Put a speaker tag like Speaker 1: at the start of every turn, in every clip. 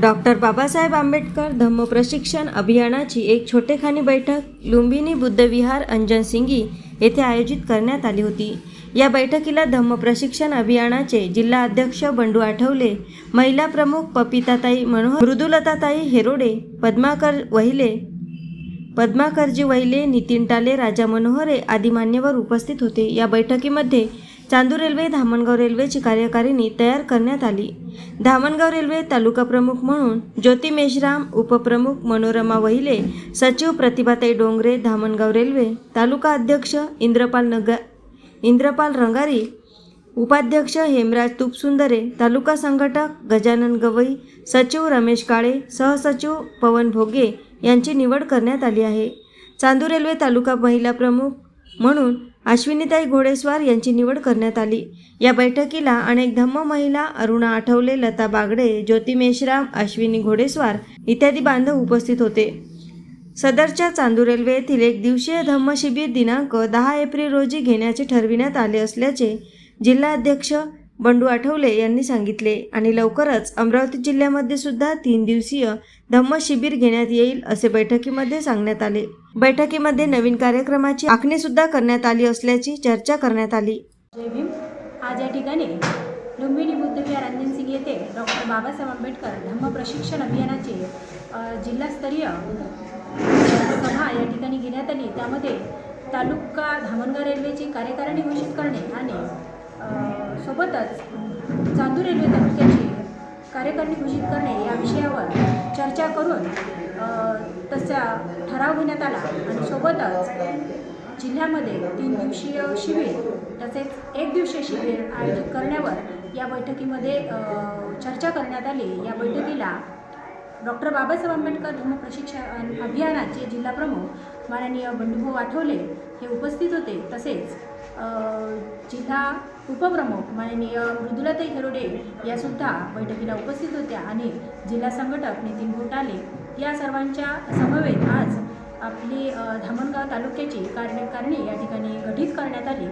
Speaker 1: Doctor Babasaheb Ambedkar धम्म प्रशिक्षण अभियानाची एक छोटेखानी बैठक लुंबिनी बुद्धविहार अंजन सिंगी येथे आयोजित करण्यात आली होती. या बैठकीला धम्म प्रशिक्षण अभियानाचे जिल्हा अध्यक्ष बंडू आठवले महिला प्रमुख पपिताताई मनोहर मृदुलताताई हेरोडे पद्माकर वहिले पद्माकरजी वहिले नितीन टाले राजा मनोहरे आदी मान्यवर उपस्थित होते. या बैठकीमध्ये चांदूर रेल्वे धामणगाव रेल्वेची कार्यकारिणी तयार करण्यात आली. धामणगाव रेल्वे तालुका प्रमुख म्हणून ज्योती मेश्राम उपप्रमुख मनोरमा वहिले सचिव प्रतिभाताई डोंगरे धामणगाव रेल्वे तालुका अध्यक्ष इंद्रपाल नगा इंद्रपाल रंगारी उपाध्यक्ष हेमराज तुपसुंदरे तालुका संघटक गजानन गवई सचिव रमेश काळे सहसचिव पवन भोगे यांची निवड करण्यात आली आहे. चांदूर रेल्वे तालुका महिला प्रमुख म्हणून अश्विनीताई घोडेस्वार यांची निवड करण्यात आली. या बैठकीला अनेक धम्म महिला अरुणा आठवले लता बागडे ज्योती मेश्राम अश्विनी घोडेस्वार इत्यादी बांधव उपस्थित होते. सदरच्या चांदूर रेल्वे येथील एक दिवसीय धम्म शिबिर दिनांक दहा एप्रिल रोजी घेण्याचे ठरविण्यात आले असल्याचे जिल्हाध्यक्ष बंडू आठवले यांनी सांगितले आणि लवकरच अमरावती जिल्ह्यामध्ये सुद्धा तीन दिवसीय धम्म शिबिर घेण्यात येईल असे बैठकीमध्ये सांगण्यात आले. बैठकीमध्ये नवीन कार्यक्रमाची आखणी सुद्धा करण्यात आली असल्याची चर्चा करण्यात आली.
Speaker 2: आज या ठिकाणी लुंबिनी बुद्धविहार अंजन सिंग येथे डॉक्टर बाबासाहेब आंबेडकर धम्म प्रशिक्षण अभियानाचे जिल्हास्तरीय सभा या ठिकाणी घेण्यात आली. त्यामध्ये तालुका धामणगाव रेल्वेची कार्यकारिणी घोषित करणे आणि सोबतच चांदूर रेल्वे तालुक्याची कार्यकारिणी घोषित करणे या विषयावर चर्चा करून तसा ठराव घेण्यात आला. आणि सोबतच जिल्ह्यामध्ये तीन दिवसीय शिबिर तसेच एक दिवसीय शिबिर आयोजित करण्यावर या बैठकीमध्ये चर्चा करण्यात आली. या बैठकीला डॉक्टर बाबासाहेब आंबेडकर धर्म प्रशिक्षण अभियानाचे जिल्हाप्रमुख माननीय बंडूभाऊ आठवले हे उपस्थित होते. तसेच जिल्हा उपप्रमुख माननीय मृदुलाताई हेरोडे यासुद्धा बैठकीला उपस्थित होत्या आणि जिल्हा संघटक नितीन घोटाले या सर्वांच्या समवेत आज आपली धामणगाव तालुक्याची कार्यकारिणी या ठिकाणी गठीत करण्यात आली.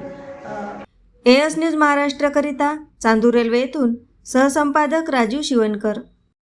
Speaker 1: एस न्यूज महाराष्ट्रकरिता चांदूर रेल्वे येथून सहसंपादक राजीव शिवणकर.